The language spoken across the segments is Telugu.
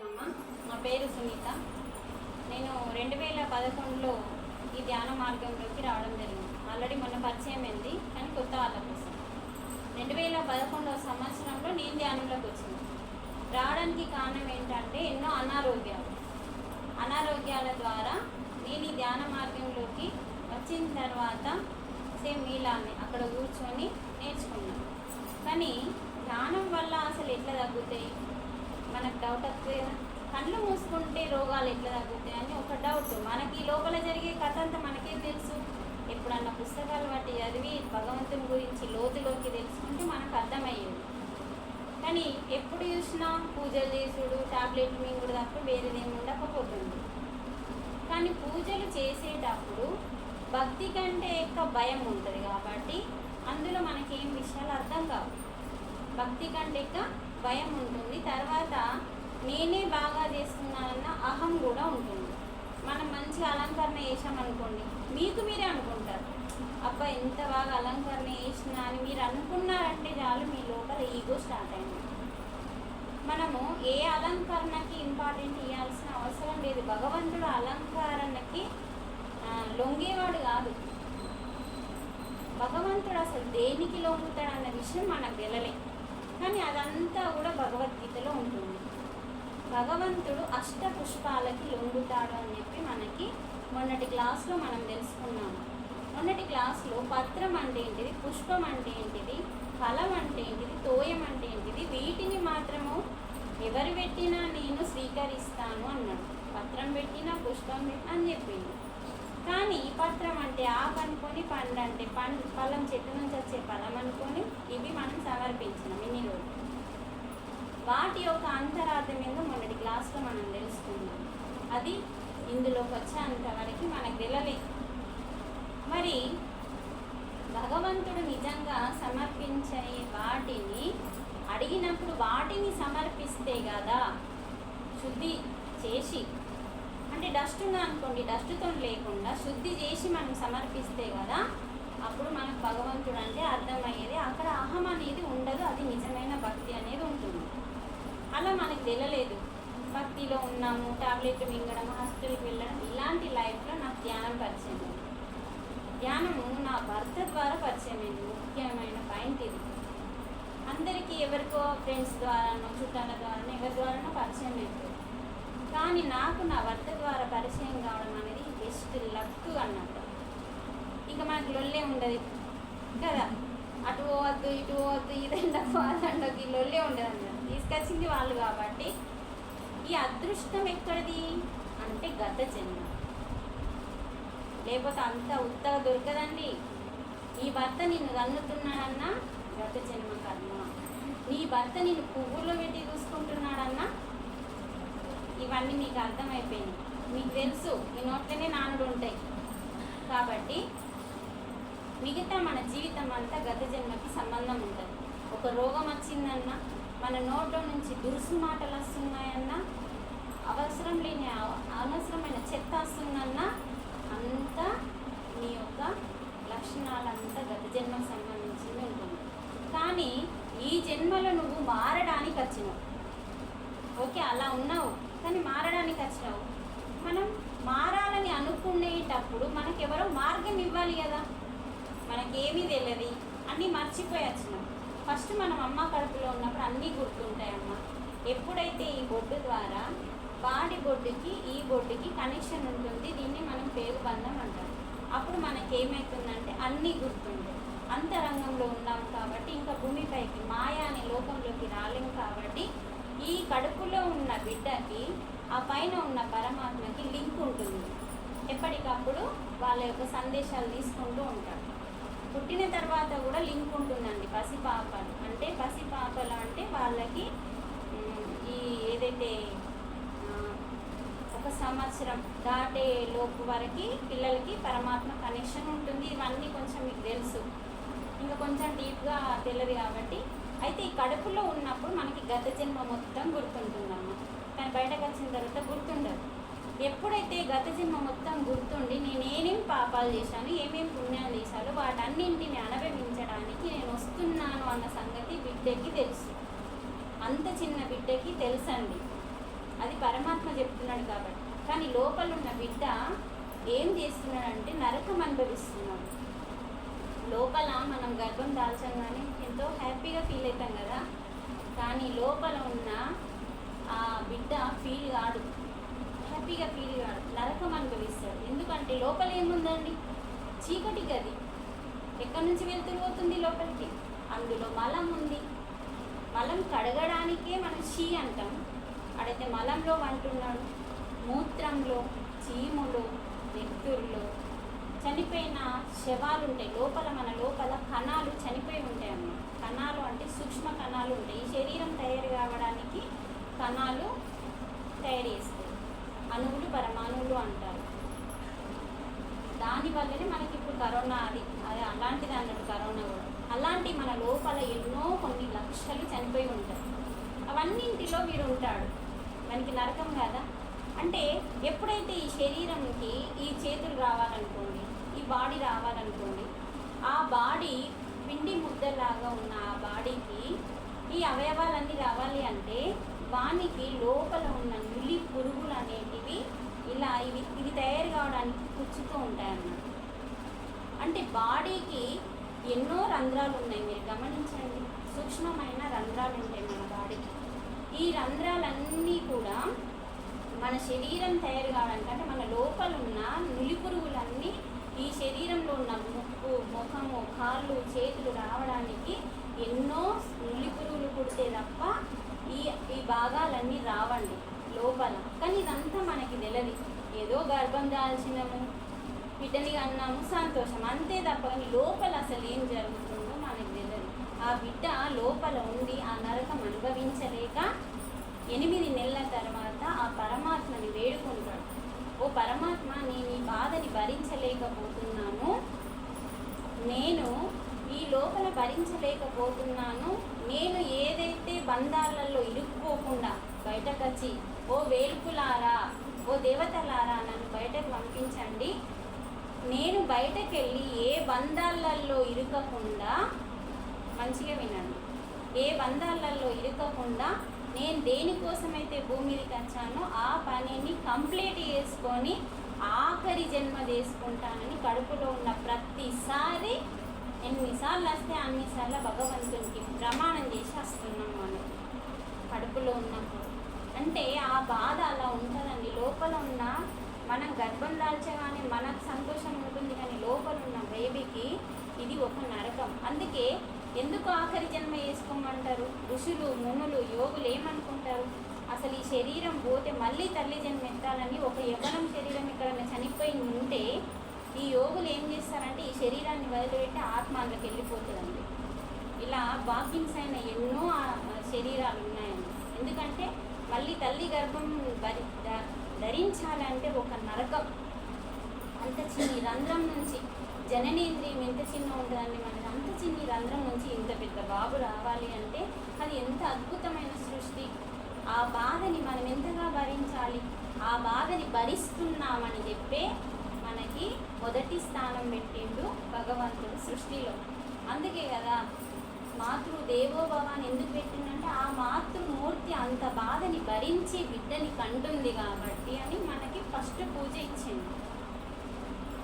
నమస్కారం అమ్మ నా పేరు సునీత. నేను రెండు వేల పదకొండులో ఈ ధ్యాన మార్గంలోకి రావడం జరిగింది. ఆల్రెడీ మొన్న పరిచయం అయింది కానీ కొత్త వాళ్ళ కోసం. రెండు వేల పదకొండవ సంవత్సరంలో నేను ధ్యానంలోకి వచ్చింది రావడానికి కారణం ఏంటంటే ఎన్నో అనారోగ్యాలు. అనారోగ్యాల ద్వారా నేను ఈ ధ్యాన మార్గంలోకి వచ్చిన తర్వాత సేమ్ మీలానే అక్కడ కూర్చొని నేర్చుకున్నాను. కానీ ధ్యానం వల్ల అసలు ఎట్లా తగ్గుతాయి? మనకు డౌట్ వస్తే కళ్ళు మూసుకుంటే రోగాలు ఎట్లా తగ్గుతాయి అని ఒక డౌట్ మనకి లోపల జరిగే కథ అంతా మనకే తెలుసు. ఎప్పుడన్నా పుస్తకాలు బట్టి చదివి భగవంతుని గురించి లోతులోకి తెలుసుకుంటే మనకు అర్థమయ్యేది. కానీ ఎప్పుడు చూసినా పూజలు చేసుడు టాబ్లెట్లు మింగుడు తప్ప వేరేదేమి ఉండకపోతుంది. కానీ పూజలు చేసేటప్పుడు భక్తి కంటే ఎక్కువ భయం ఉంటుంది కాబట్టి అందులో మనకేం విషయాలు అర్థం కావు. భక్తి కంటే ఎక్కువ భయం ఉంటుంది. తర్వాత నేనే బాగా చేస్తున్నానన్న అహం కూడా ఉంటుంది. మనం మంచి అలంకరణ వేసామనుకోండి మీకు మీరే అనుకుంటారు. అబ్బా ఎంత బాగా అలంకరణ వేసినా అని మీరు అనుకున్నారంటే చాలు మీ లోపల ఈగో స్టార్ట్ అయింది. మనము ఏ అలంకరణకి ఇంపార్టెంట్ ఇవ్వాల్సిన అవసరం లేదు. భగవంతుడు అలంకరణకి లొంగేవాడు కాదు. భగవంతుడు అసలు దేనికి లొంగుతాడు అన్న విషయం మనకు వెళ్ళలేదు కానీ అదంతా కూడా భగవద్గీతలో ఉంటుంది. భగవంతుడు అష్ట పుష్పాలకి లొంగుతాడు అని చెప్పి మనకి మొన్నటి క్లాస్లో మనం తెలుసుకున్నాము. మొన్నటి క్లాస్లో పత్రం అంటే ఏంటిది? పుష్పం అంటే ఏంటిది? ఫలం అంటే ఏంటిది? తోయం అంటే ఏంటిది? వీటిని మాత్రము ఎవరు పెట్టినా నేను స్వీకరిస్తాను అన్నాడు. పత్రం పెట్టినా పుష్పం పెట్టినా అని చెప్పింది కానీ ఈ పత్రం అంటే ఆకు అనుకొని పండు అంటే పండు ఫలం చెట్టు నుంచి వచ్చే ఫలం అనుకొని ఇవి మనం సమర్పించినాం ఇన్ని రోజులు. వాటి యొక్క అంతరార్థం ఏందో మొన్నటి క్లాస్లో మనం తెలుసుకున్నాం. అది ఇందులోకి వచ్చేంతవరకు మనకు వెళ్ళలేదు మరి భగవంతుడు నిజంగా సమర్పించే వాటిని అడిగినప్పుడు వాటిని సమర్పిస్తే కదా శుద్ధి చేసి అంటే డస్ట్ ఉందా అనుకోండి డస్ట్తో లేకుండా శుద్ధి చేసి మనం సమర్పిస్తే కదా అప్పుడు మనకు భగవంతుడు అంటే అర్థమయ్యేది. అక్కడ అహం అనేది ఉండదు అది నిజమైన భక్తి అనేది ఉంటుంది. అలా మనకు తెలియలేదు. భక్తిలో ఉన్నాము టాబ్లెట్లు మింగడం హాస్పిటల్కి వెళ్ళడం ఇలాంటి లైఫ్లో నాకు ధ్యానం పరిచయం ధ్యానము నా భర్త ద్వారా పరిచయం అయింది ముఖ్యమైన పాయింట్ ఇది. అందరికీ ఎవరికో ఫ్రెండ్స్ ద్వారానో చుట్టాల ద్వారానో ఎవరి ద్వారానో పరిచయం అయిపోయింది కానీ నాకు నా భర్త ద్వారా పరిచయం కావడం అనేది బెస్ట్ లక్ అన్నట్టు ఇక మనకి లొల్లే ఉండదు. కదా? అటు పోవద్దు ఇటు పోవద్దు ఇదండకు అదండకు ఈ లొల్లే ఉండదు అన్నమాట తీసుకొచ్చింది వాళ్ళు కాబట్టి ఈ అదృష్టం ఎక్కడిది? అంటే గత జన్మ. లేకపోతే అంత ఉత్తగా దొరకదండి. ఈ భర్త నిన్ను కన్నుతున్నాడన్నా గత జన్మ కర్మ. నీ భర్త నిన్ను పువ్వుల్లో పెట్టి చూసుకుంటున్నాడన్నా ఇవన్నీ మీకు అర్థమైపోయింది మీకు తెలుసు ఈ నోట్లోనే నానుడు ఉంటాయి. కాబట్టి మిగతా మన జీవితం అంతా గత జన్మకి సంబంధం ఉంటుంది. ఒక రోగం వచ్చిందన్నా మన నోట్లో నుంచి దురుసు మాటలు వస్తున్నాయన్నా అవసరం లేని అవ- అనవసరమైన చెత్త వస్తుందన్నా అంతా నీ యొక్క లక్షణాలంతా గత జన్మకు సంబంధించింది ఉంటుంది. కానీ ఈ జన్మలో నువ్వు మారడానికి వచ్చినావు. ఓకే అలా ఉన్నావు. కానీ మారడానికి వచ్చినావు. మనం మారాలని అనుకునేటప్పుడు మనకెవరో మార్గం ఇవ్వాలి కదా. మనకేమీ తెలియదు అన్నీ మర్చిపోయి వచ్చినాం. ఫస్ట్ మనం అమ్మ కడుపులో ఉన్నప్పుడు అన్నీ గుర్తుంటాయి అమ్మ. ఎప్పుడైతే ఈ బొడ్డు ద్వారా వాడి బొడ్డుకి ఈ బొడ్డుకి కనెక్షన్ ఉంటుంది దీన్ని మనం పేరు బంధం అంటాం. అప్పుడు మనకి ఏమవుతుందంటే అన్నీ గుర్తుంటాయి. అంతరంగంలో ఉన్నాం కాబట్టి ఇంకా భూమిపైకి మాయా అనే లోకంలోకి రాలేం కాబట్టి ఈ కడుపులో ఉన్న బిడ్డకి ఆ పైన ఉన్న పరమాత్మకి లింక్ ఉంటుంది. ఎప్పటికప్పుడు వాళ్ళ యొక్క సందేశాలు తీసుకుంటూ ఉంటారు. పుట్టిన తర్వాత కూడా లింక్ ఉంటుందండి పసిపాపలు. అంటే పసిపాపలు అంటే వాళ్ళకి ఈ ఏదైతే ఒక సంవత్సరం దాటే లోపు వరకు పిల్లలకి పరమాత్మ కనెక్షన్ ఉంటుంది. ఇవన్నీ కొంచెం మీకు తెలుసు. ఇంకా కొంచెం డీప్గా తెలియదు కాబట్టి అయితే ఈ కడుపులో ఉన్నప్పుడు మనకి గత జన్మ మొత్తం గుర్తుంటుందమ్మ. కానీ బయటకు వచ్చిన తర్వాత గుర్తుండదు. ఎప్పుడైతే గత జన్మ మొత్తం గుర్తుండి నేను ఏమేం పాపాలు చేశాను ఏమేం పుణ్యాలు చేశాను వాటన్నింటిని అనుభవించడానికి నేను వస్తున్నాను అన్న సంగతి బిడ్డకి తెలుసు. అంత చిన్న బిడ్డకి తెలుసండి. అది పరమాత్మ చెప్తున్నాడు కాబట్టి. కానీ లోపల ఉన్న బిడ్డ ఏం చేస్తున్నాడంటే నరకం అనుభవిస్తున్నాడు. లోపల మనం గర్భం దాల్చంగానే ఎంతో హ్యాపీగా ఫీల్ అవుతాం కదా. కానీ లోపల ఉన్న ఆ బిడ్డ ఫీల్ కాడు హ్యాపీగా ఫీల్ కాడు నరకం అనుభవిస్తాడు. ఎందుకంటే లోపల ఏముందండి? చీకటి గది. ఎక్కడి నుంచి వెళ్తూ పోతుంది లోపలికి? అందులో మలం ఉంది. మలం కడగడానికే మనం షీ అంటాం. అడైతే మలంలో అంటున్నాడు మూత్రంలో చీములు నెత్తుర్లో చనిపోయిన శవాలు ఉంటాయి లోపల మన లోపల కణాలు చనిపోయి ఉంటాయి అన్నమాట కణాలు అంటే సూక్ష్మ కణాలు ఉంటాయి. ఈ శరీరం తయారు కావడానికి కణాలు తయారు చేస్తాయి. అణువులు పరమాణువులు అంటారు. దానివల్లనే మనకి ఇప్పుడు కరోనా అది అది అలాంటిది అన్నట్టు కరోనా కూడా. అలాంటి మన లోపల ఎన్నో కొన్ని లక్షలు చనిపోయి ఉంటాయి. అవన్నింటిలో మీరు ఉంటాడు. మనకి నరకం కదా? అంటే ఎప్పుడైతే ఈ శరీరంకి ఈ చేతులు రావాలనుకోండి బాడీ రావాలనుకోండి ఆ బాడీ పిండి ముద్దలాగా ఉన్న ఆ బాడీకి ఈ అవయవాలన్నీ రావాలి అంటే వానికి లోపల ఉన్న నులి పురుగులు అనేటివి ఇలా ఇవి ఇవి తయారు కావడానికి పుచ్చుతూ ఉంటాయి అన్నమాట అంటే బాడీకి ఎన్నో రంధ్రాలు ఉన్నాయి మీరు గమనించండి. సూక్ష్మమైన రంధ్రాలు ఉంటాయి మన బాడీకి. ఈ రంధ్రాలన్నీ కూడా మన శరీరం తయారు కావడానికి అంటే మన లోపల ఉన్న నులి పురుగులన్నీ ఈ శరీరంలో ఉన్న ముక్కు ముఖము కాళ్ళు చేతులు రావడానికి ఎన్నో ఉల్లి పురుగులు పుడితే తప్ప ఈ ఈ భాగాలన్నీ రావండి లోపల. కానీ ఇదంతా మనకి తెలియదు ఏదో గర్భం దాల్చినాము బిడ్డని అన్నాము సంతోషం. అంతే తప్ప కానీ లోపల అసలు ఏం జరుగుతుందో మనకి తెలియదు ఆ బిడ్డ లోపల ఉండి ఆ నరకం అనుభవించి ఎనిమిది నెలల తర్వాత ఆ పరమాత్మని వేడుకుంటాడు ఓ పరమాత్మ నేను ఈ బాధని భరించలేకపోతున్నాను. నేను ఈ లోపల భరించలేకపోతున్నాను. నేను ఏదైతే బంధాలలో ఇరుక్కోకుండా బయటకు వచ్చి ఓ వేల్పులారా ఓ దేవతలారా నన్ను బయటకు పంపించండి. నేను బయటకు వెళ్ళి ఏ బంధాలలో ఇరుకకుండా మంచిగా వినండి. ఏ బంధాలలో ఇరుకకుండా నేను దేనికోసమైతే భూమి మీదకి వచ్చానో ఆ పనిని కంప్లీట్ చేసుకొని ఆఖరి జన్మ చేసుకుంటానని కడుపులో ఉన్న ప్రతిసారి ఎన్నిసార్లు వస్తే అన్నిసార్లు భగవంతునికి ప్రమాణం చేసి వస్తున్నాం మనం. కడుపులో ఉన్నప్పుడు. అంటే ఆ బాధ అలా ఉంటుందండి. లోపల ఉన్న మనం గర్భం దాల్చగానే మనకు సంతోషం ఉంటుంది కానీ లోపల ఉన్న బేబీకి ఇది ఒక నరకం. అందుకే ఎందుకు ఆఖరి జన్మ వేసుకోమంటారు? ఋషులు మునులు యోగులు ఏమనుకుంటారు? అసలు ఈ శరీరం పోతే మళ్ళీ తల్లి జన్మ ఎత్తాలని ఒక యవనం శరీరం ఇక్కడ చనిపోయి ఉంటే ఈ యోగులు ఏం చేస్తారంటే ఈ శరీరాన్ని వదిలిపెట్టి ఆత్మ అందులోకి వెళ్ళిపోతుందండి ఇలా వాకింగ్స్ అయిన ఎన్నో శరీరాలు ఉన్నాయండి. ఎందుకంటే మళ్ళీ తల్లి గర్భం భరి ధరించాలంటే ఒక నరకం. అంత చిన్ని రంధ్రం నుంచి జననేంద్రియం ఎంత చిన్న ఉంటుందండి మనకి అంత చిన్ని రంధ్రం నుంచి ఇంత పెద్ద బాబు రావాలి అంటే అది ఎంత అద్భుతమైన సృష్టి. ఆ బాధని మనం ఎంతగా భరించాలి? ఆ బాధని భరిస్తున్నామని చెప్పే మనకి మొదటి స్థానం పెట్టిండు భగవంతుడు సృష్టిలో. అందుకే కదా మాతృ దేవోభవాన్ని ఎందుకు పెట్టిందంటే ఆ మాతృమూర్తి అంత బాధని భరించి బిడ్డని కంటుంది కాబట్టి అని మనకి ఫస్ట్ పూజ ఇచ్చింది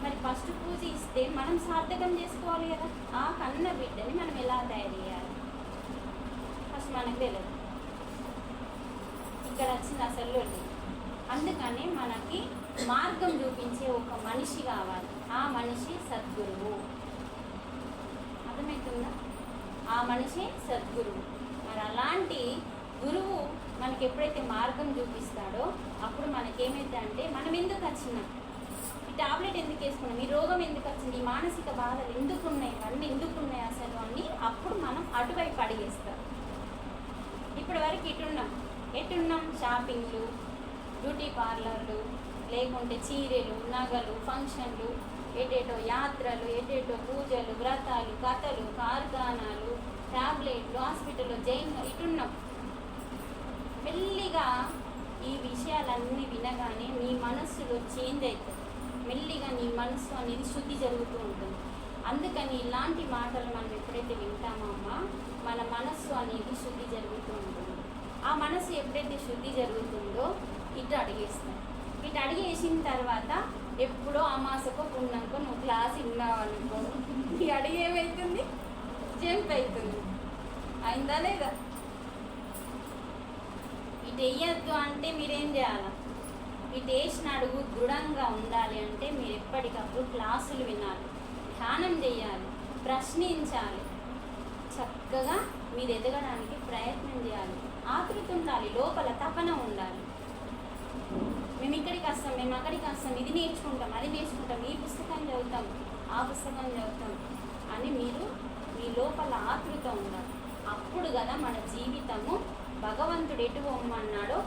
మరి ఫస్ట్ పూజ ఇస్తే మనం సార్థకం చేసుకోవాలి కదా? ఆ కన్న బిడ్డని మనం ఎలా తయారు చేయాలి? ఫస్ట్ మనకు తెలియదు. ఇక్కడ వచ్చింది అసలు అందుకనే అందుకని మనకి మార్గం చూపించే ఒక మనిషి కావాలి. ఆ మనిషి సద్గురువు. అర్థమవుతుందా? ఆ మనిషి సద్గురువు. మరి అలాంటి గురువు మనకి ఎప్పుడైతే మార్గం చూపిస్తాడో అప్పుడు మనకేమైతే అంటే మనం ఎందుకు వచ్చినాం? టాబ్లెట్ ఎందుకు వేసుకున్నాం ఈ రోగం ఎందుకు వచ్చింది? మానసిక బాధలు ఎందుకు ఉన్నాయి ఇవన్నీ ఎందుకు ఉన్నాయి అసలు అని అప్పుడు మనం అటువైపు అడిగేస్తాం ఇప్పటి వరకు ఇటున్నాం. ఎటున్నాం? షాపింగ్లు బ్యూటీ పార్లర్లు లేకుంటే చీరలు నగలు ఫంక్షన్లు ఏటేటో యాత్రలు ఏటేటో పూజలు వ్రతాలు కథలు కార్ఖానాలు టాబ్లెట్లు హాస్పిటల్లో జైన్ ఇటున్నాం. మెల్లిగా ఈ విషయాలన్నీ వినగానే మీ మనస్సులో చేంజ్ అవుతుంది మెల్లిగా నీ మనస్సు అనేది శుద్ధి జరుగుతూ ఉంటుంది. అందుకని ఇలాంటి మాటలు మనం ఎప్పుడైతే వింటామో అమ్మా మన మనస్సు అనేది శుద్ధి జరుగుతూ ఉంటుంది. ఆ మనసు ఎప్పుడైతే శుద్ధి జరుగుతుందో ఇటు అడిగేస్తాం. ఇటు అడిగేసిన తర్వాత ఎప్పుడో అమాసకో పుణ్యంకో నువ్వు క్లాస్ విన్నావు అనుకో ఈ అడిగి ఏమవుతుంది జంప్ అవుతుంది అయిందా లేదా? ఇటు వేయద్దు అంటే మీరేం చేయాలా? ఇటు వేసిన అడుగు దృఢంగా ఉండాలి అంటే మీరు ఎప్పటికప్పుడు క్లాసులు వినాలి ధ్యానం చేయాలి ప్రశ్నించాలి. చక్కగా మీరు ఎదగడానికి ప్రయత్నం చేయాలి. ఆతృత ఉండాలి లోపల తపన ఉండాలి. మేము ఇక్కడికి వస్తాం మేము అక్కడికి వస్తాం ఇది నేర్చుకుంటాం అది నేర్చుకుంటాం ఈ పుస్తకం చదువుతాం ఆ పుస్తకం చదువుతాం అని మీరు మీ లోపల ఆతృత ఉండాలి. అప్పుడు కదా మన జీవితము భగవంతుడు ఎటు బొమ్మన్నాడో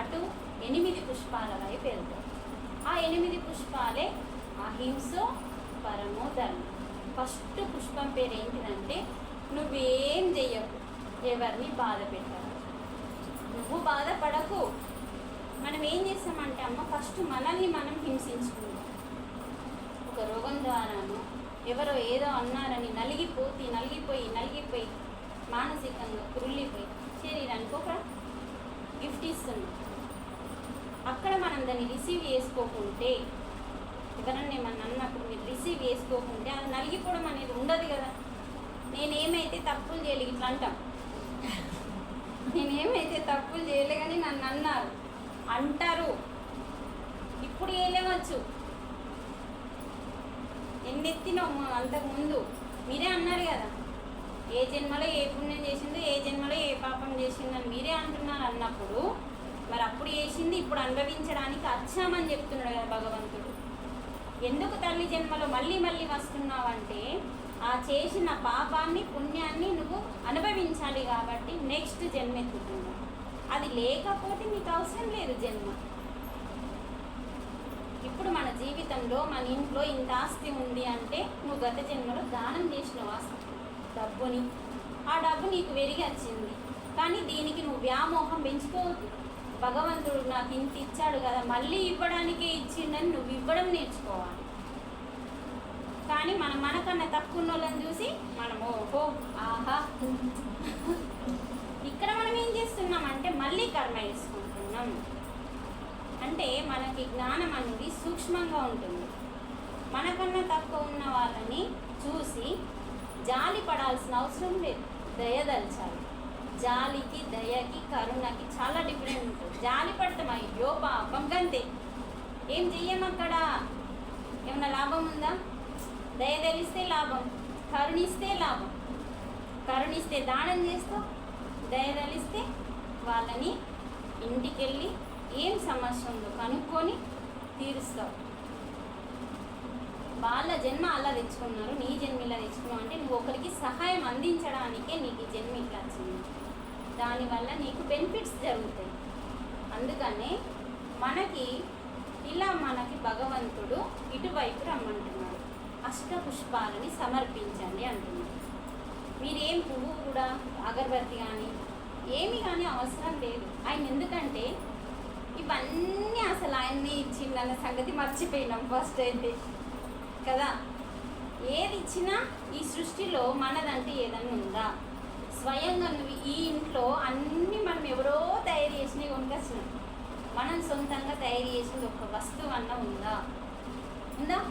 అటు ఎనిమిది పుష్పాల వైపు ఆ ఎనిమిది పుష్పాలే అహింసో పరమో ధర్మం. ఫస్ట్ పుష్పం పేరు ఏంటిదంటే నువ్వేం చెయ్యకు ఎవరిని బాధ పెట్టవు నువ్వు బాధపడకు. మనం ఏం చేస్తామంటే అమ్మ ఫస్ట్ మనల్ని మనం హింసించుకుంటాం ఒక రోగం ద్వారాను ఎవరో ఏదో అన్నారని నలిగిపోతి నలిగిపోయి నలిగిపోయి మానసికంగా కురుళ్ళిపోయి శరీరానికి ఒక గిఫ్ట్ ఇస్తున్నాం. అక్కడ మనం దాన్ని రిసీవ్ చేసుకోకుంటే ఎవరన్నా ఏమన్నా అన్నప్పుడు మీరు రిసీవ్ చేసుకోకుంటే అది నలిగిపోవడం అనేది ఉండదు కదా. నేనేమైతే తప్పులు చేయలేదు ఇట్లా అంటాం. నేనేమైతే తప్పులు చేయలే కానీ నన్ను అన్నారు. అంటారు. ఇప్పుడు చేయలేవచ్చు ఎన్నెత్తినావు అంతకు ముందు మీరే అన్నారు కదా. ఏ జన్మలో ఏ పుణ్యం చేసిందో ఏ జన్మలో ఏ పాపం చేసిందని మీరే అంటున్నారు అన్నప్పుడు మరి అప్పుడు చేసింది ఇప్పుడు అనుభవించడానికి వచ్చామని చెప్తున్నాడు కదా భగవంతుడు. ఎందుకు తల్లి జన్మలో మళ్ళీ మళ్ళీ వస్తున్నావంటే ఆ చేసిన పాపాన్ని పుణ్యాన్ని నువ్వు అనుభవించాలి కాబట్టి నెక్స్ట్ జన్మ ఎత్తుతున్నావు అది లేకపోతే నీకు అవసరం లేదు జన్మ. ఇప్పుడు మన జీవితంలో మన ఇంట్లో ఇంత ఆస్తి ఉంది అంటే నువ్వు గత జన్మలో దానం చేసిన ఆస్తి డబ్బుని. ఆ డబ్బు నీకు వెరిగి వచ్చింది. కానీ దీనికి నువ్వు వ్యామోహం పెంచుకోవద్దు. భగవంతుడు నాకు ఇంత ఇచ్చాడు కదా మళ్ళీ ఇవ్వడానికే ఇచ్చిండని నువ్వు ఇవ్వడం నేర్చుకోవాలి. కానీ మనం మనకన్నా తక్కువ వాళ్ళని చూసి మనం ఓహో ఆహా. ఇక్కడ మనం ఏం చేస్తున్నాం అంటే మళ్ళీ కర్మ చేసుకుంటున్నాం అంటే మనకి జ్ఞానం అనేది సూక్ష్మంగా ఉంటుంది. మనకన్నా తక్కువ ఉన్న వాళ్ళని చూసి జాలి పడాల్సిన అవసరం లేదు. దయదల్చాలి జాలికి దయకి కరుణకి చాలా డిఫరెంట్ ఉంటుంది. జాలి పడతాం అయ్యో పాపం కంతే ఏం చెయ్యం అక్కడ? ఏమన్నా లాభం ఉందా? దయ తెలిస్తే లాభం కరుణిస్తే లాభం. కరుణిస్తే దానం చేస్తావు దయ తెలిస్తే వాళ్ళని ఇంటికి వెళ్ళి ఏం సమస్య ఉందో కనుక్కొని తీరుస్తావు వాళ్ళ జన్మ అలా తెచ్చుకున్నారు నీ జన్మ ఇలా తెచ్చుకున్నావు అంటే నువ్వు ఒకరికి సహాయం అందించడానికే నీకు ఈ జన్మ ఇట్లా వచ్చింది. దానివల్ల నీకు బెనిఫిట్స్ జరుగుతాయి. అందుకనే మనకి ఇలా మనకి భగవంతుడు ఇటువైపు రమ్మంటున్నాడు. అష్టపుష్పాలని సమర్పించండి అంటున్నాడు. మీరేం పువ్వు కూడా అగరబత్తి కానీ ఏమి కానీ అవసరం లేదు. ఆయన ఎందుకంటే ఇవన్నీ అసలు ఆయన్ని ఇచ్చిందన్న సంగతి మర్చిపోయినాం ఫస్ట్ అయితే. కదా? ఏది ఇచ్చినా ఈ సృష్టిలో మనదంటే ఏదన్నా ఉందా? స్వయంగా నువ్వు ఈ ఇంట్లో అన్నీ మనం ఎవరో తయారు చేసినవి కొనుకొచ్చినాం మనం సొంతంగా తయారు చేసింది ఒక వస్తువు అన్న ఉందా? ఉందా?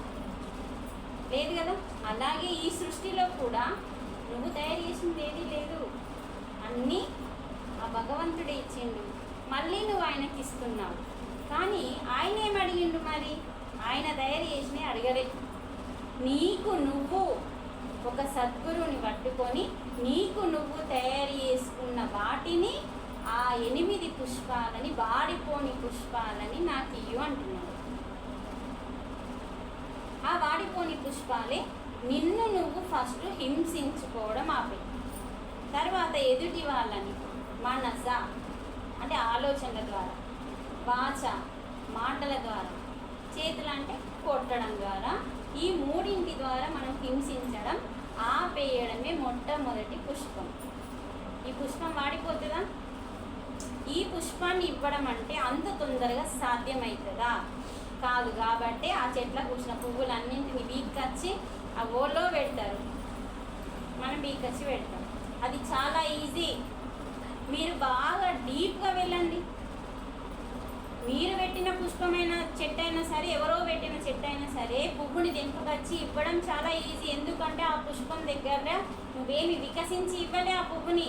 లేదు కదా? అలాగే ఈ సృష్టిలో కూడా నువ్వు తయారు చేసింది ఏది లేదు. అన్నీ ఆ భగవంతుడే ఇచ్చిండు. మళ్ళీ నువ్వు ఆయనకి ఇస్తున్నావు. కానీ ఆయన ఏం అడిగిండు మరి? ఆయన తయారు చేసినవి అడగలే. నీకు నువ్వు ఒక సద్గురువుని పట్టుకొని నీకు నువ్వు తయారు చేసుకున్న వాటిని ఆ ఎనిమిది పుష్పాలని వాడిపోని పుష్పాలని నాకు ఇయ్యు అంటున్నాడు. ఆ వాడిపోని పుష్పాలే నిన్ను నువ్వు ఫస్ట్ హింసించుకోవడం ఆపే. తర్వాత ఎదుటి వాళ్ళని మనస అంటే ఆలోచనల ద్వారా వాచ మాటల ద్వారా చేతులు అంటే కొట్టడం ద్వారా ఈ మూడింటి ద్వారా మనం హింసించడం ఆపేయడమే మొట్టమొదటి పుష్పం. ఈ పుష్పం వాడిపోతుందా? ఈ పుష్పాన్ని ఇవ్వడం అంటే అంత తొందరగా సాధ్యమవుతుందా కాదు కాబట్టి ఆ చెట్ల కూర్చున్న పువ్వులన్నింటిని బీక్కచ్చి ఆ ఓలో పెడతారు. మనం బీక్కచ్చి పెడతాం. అది చాలా ఈజీ. మీరు బాగా డీప్గా వెళ్ళండి. మీరు పెట్టిన పుష్పమైన చెట్టు అయినా సరే ఎవరో పెట్టిన చెట్టు అయినా సరే పువ్వుని తెంపుకొచ్చి ఇవ్వడం చాలా ఈజీ ఎందుకంటే ఆ పుష్పం దగ్గర నువ్వేమి వికసించి ఇవ్వలే ఆ పువ్వుని.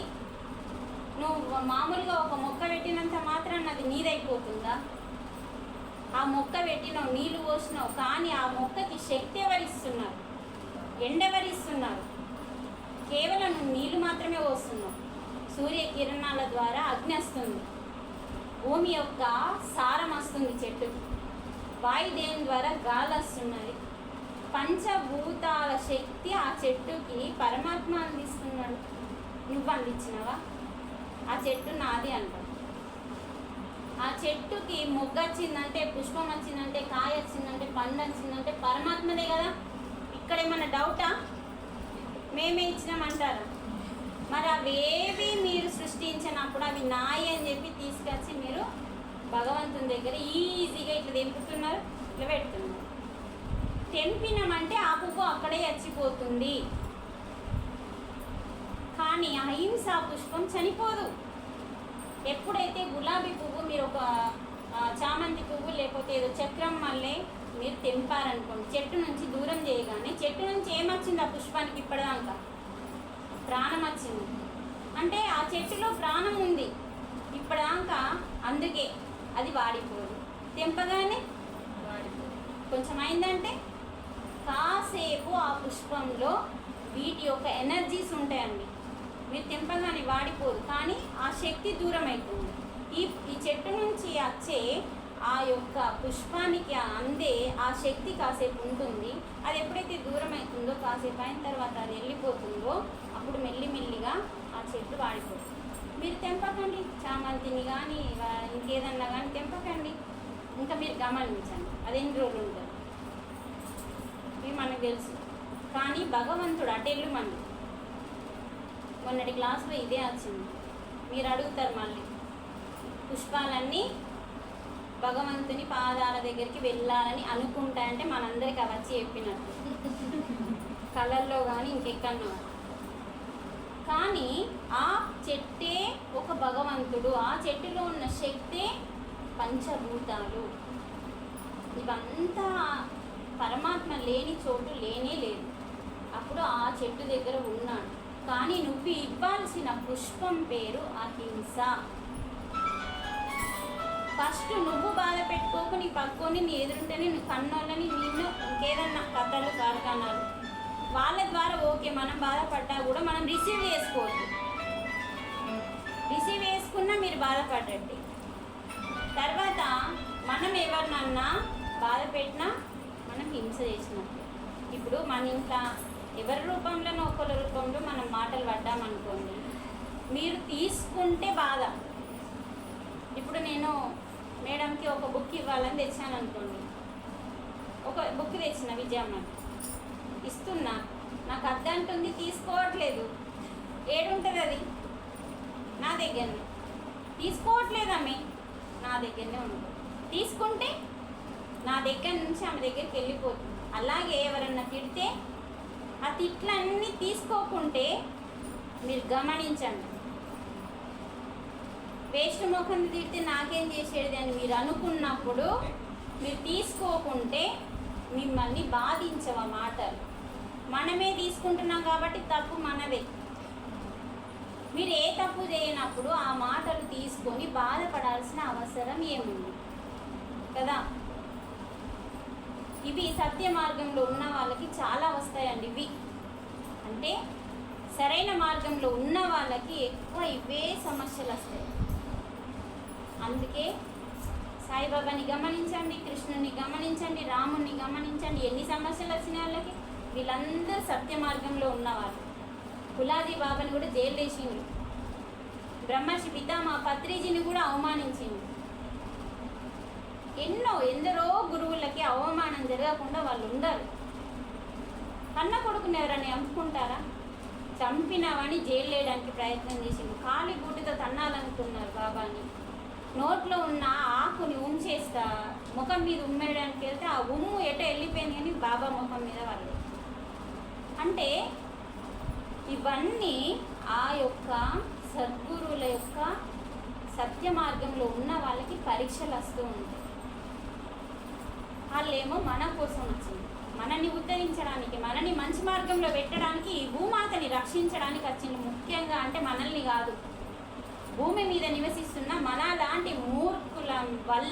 నువ్వు మామూలుగా ఒక మొక్క పెట్టినంత మాత్రం అది నీదైపోతుందా? ఆ మొక్క పెట్టినావు నీళ్ళు పోసినావు కానీ ఆ మొక్కకి శక్తి ఎవరిస్తున్నారు? ఎండెవరిస్తున్నారు? కేవలం నువ్వు నీళ్ళు మాత్రమే పోస్తున్నావు. సూర్య కిరణాల ద్వారా అగ్ని వస్తుంది. భూమి యొక్క సారం వస్తుంది చెట్టుకి వాయుదేవం ద్వారా గాలి వస్తున్నది. పంచభూతాల శక్తి ఆ చెట్టుకి పరమాత్మ అందిస్తున్నాడు. నువ్వు అందించినవా? ఆ చెట్టు నాది అంటాడు. ఆ చెట్టుకి మొగ్గ వచ్చిందంటే పుష్పం వచ్చిందంటే కాయ వచ్చిందంటే పండు వచ్చిందంటే పరమాత్మదే కదా? ఇక్కడ ఏమైనా డౌటా? మేమే ఇచ్చినామంటారా? మరి అవేవి మీరు సృష్టించినప్పుడు అవి నాయి అని చెప్పి తీసుకొచ్చి మీరు భగవంతుని దగ్గర ఈజీగా ఇట్లా తెంపుతున్నారు ఇట్లా పెడుతున్నారు. తెంపినామంటే ఆ పువ్వు అక్కడే చచ్చిపోతుంది. కానీ అహింస పుష్పం చనిపోదు. ఎప్పుడైతే గులాబీ పువ్వు మీరు ఒక చామంతి పువ్వు లేకపోతే ఏదో చక్రం మళ్ళీ మీరు తెంపారనుకోండి చెట్టు నుంచి దూరం చేయగానే చెట్టు నుంచి ఏమొచ్చింది ఆ పుష్పానికి ఇప్పటిదాకా? ప్రాణం వచ్చింది. అంటే ఆ చెట్టులో ప్రాణం ఉంది. ఇప్పటిదాకా అందుకే అది వాడిపోదు. తెంపగానే కొంచెం అయిందంటే కాసేపు ఆ పుష్పంలో వీటి యొక్క ఎనర్జీస్ ఉంటాయండి. మీరు తెంపగానే వాడిపోదు. కానీ ఆ శక్తి దూరం అవుతుంది ఈ ఈ చెట్టు నుంచి వచ్చే ఆ యొక్క పుష్పానికి అందే ఆ శక్తి కాసేపు ఉంటుంది. అది ఎప్పుడైతే దూరం అవుతుందో కాసేపు అయిన తర్వాత అది వెళ్ళిపోతుందో అప్పుడు మెల్లిమెల్లిగా ఆ చెట్లు వాడిపోతుంది మీరు తెంపకండి. చామంతిని కానీ ఇంకేదన్నా కానీ తెంపకండి. ఇంకా మీరు గమనించండి. అది ఎన్ని రోజులు ఉంటుంది ఇవి మనకు తెలుసు. కానీ భగవంతుడు అటెళ్ళు మనం మొన్నటి క్లాస్లో ఇదే వచ్చింది. మీరు అడుగుతారు మళ్ళీ. పుష్పాలన్నీ భగవంతుని పాదాల దగ్గరికి వెళ్ళాలని అనుకుంటాయంటే మనందరికి అవి వచ్చి చెప్పినట్టు. కళల్లో కానీ ఇంకెక్కడో కానీ ఆ చెట్టే ఒక భగవంతుడు. ఆ చెట్టులో ఉన్న శక్తే పంచభూతాలు. ఇవంతా పరమాత్మ లేని చోటు లేనే లేదు. అప్పుడు ఆ చెట్టు దగ్గర ఉన్నాడు. కానీ నువ్వు ఇవ్వాల్సిన పుష్పం పేరు అహింస. ఫస్ట్ నువ్వు బాధ పెట్టుకోకు నీ పక్కోని నీ ఎదురుంటేనే నువ్వు కన్నోళ్ళని నిన్ను ఇంకేదన్నా కథలు కార్ఖానాలు వాళ్ళ ద్వారా ఓకే మనం బాధపడ్డా కూడా మనం రిసీవ్ చేసుకోవద్దు రిసీవ్ చేసుకున్నా మీరు బాధపడండి. తర్వాత మనం ఎవరినన్నా బాధ పెట్టినా మనం హింస చేసినట్టు ఇప్పుడు మన ఇంట్లో ఎవరి రూపంలోనో ఒకరి రూపంలో మనం మాటలు పడ్డామనుకోండి మీరు తీసుకుంటే బాధ. ఇప్పుడు నేను మేడంకి ఒక బుక్ ఇవ్వాలని తెచ్చాను అనుకోండి. ఒక బుక్ తెచ్చిన విజయమ్మ. ఇస్తున్నా. నాకు అద్దంటుంది తీసుకోవట్లేదు. ఏడుంటుంది అది నా దగ్గరనే. తీసుకోవట్లేదమ్మి? నా దగ్గరనే ఉంటుంది తీసుకుంటే నా దగ్గర నుంచి ఆమె దగ్గరికి వెళ్ళిపోతుంది. అలాగే ఎవరన్నా తిడితే ఆ తిట్లన్నీ తీసుకోకుంటే మీరు గమనించండి. వేస్ట్ ముఖం తిడితే నాకేం చేసేది అని మీరు అనుకున్నప్పుడు మీరు తీసుకోకుంటే మిమ్మల్ని బాధించవ మాటలు. మనమే తీసుకుంటున్నాం కాబట్టి తప్పు మనదే. మీరు ఏ తప్పు చేయనప్పుడు ఆ మాటలు తీసుకొని బాధపడాల్సిన అవసరం ఏముంది? కదా? ఇవి సత్య మార్గంలో ఉన్న వాళ్ళకి చాలా వస్తాయండి ఇవి. అంటే సరైన మార్గంలో ఉన్న వాళ్ళకి ఎక్కువ ఇవే సమస్యలు వస్తాయి. అందుకే సాయిబాబాని గమనించండి కృష్ణుని గమనించండి రాముని గమనించండి. ఎన్ని సమస్యలు వచ్చినాయి వాళ్ళకి? వీళ్ళందరూ సత్య మార్గంలో ఉన్నవారు కులాది బాబాని కూడా జైలు వేసిండు బ్రహ్మర్షి పితామా పత్రిజీని కూడా అవమానించిండు ఎన్నో ఎందరో గురువులకి అవమానం జరగకుండా వాళ్ళు ఉండరు కన్న కొడుకుని ఎవరని చంపుకుంటారా? చంపినావని జైలు వేయడానికి ప్రయత్నం చేసిండు ఖాళీ బూటితో తన్నాలనుకున్నారు బాబాని. నోట్లో ఉన్న ఆకుని ఉంచేస్తా ముఖం మీద ఉమ్మేయడానికి వెళ్తే ఆ ఉమ్ము ఎట వెళ్ళిపోయింది కానీ బాబా ముఖం మీద వాళ్ళు అంటే ఇవన్నీ ఆ యొక్క సద్గురువుల యొక్క సత్య మార్గంలో ఉన్న వాళ్ళకి పరీక్షలు వస్తూ ఉంటాయి. వాళ్ళేమో మన కోసం వచ్చింది. మనల్ని ఉద్ధరించడానికి మనని మంచి మార్గంలో పెట్టడానికి ఈ భూమాతని రక్షించడానికి వచ్చింది. ముఖ్యంగా అంటే మనల్ని కాదు. భూమి మీద నివసిస్తున్న మన లాంటి మూర్ఖుల వల్ల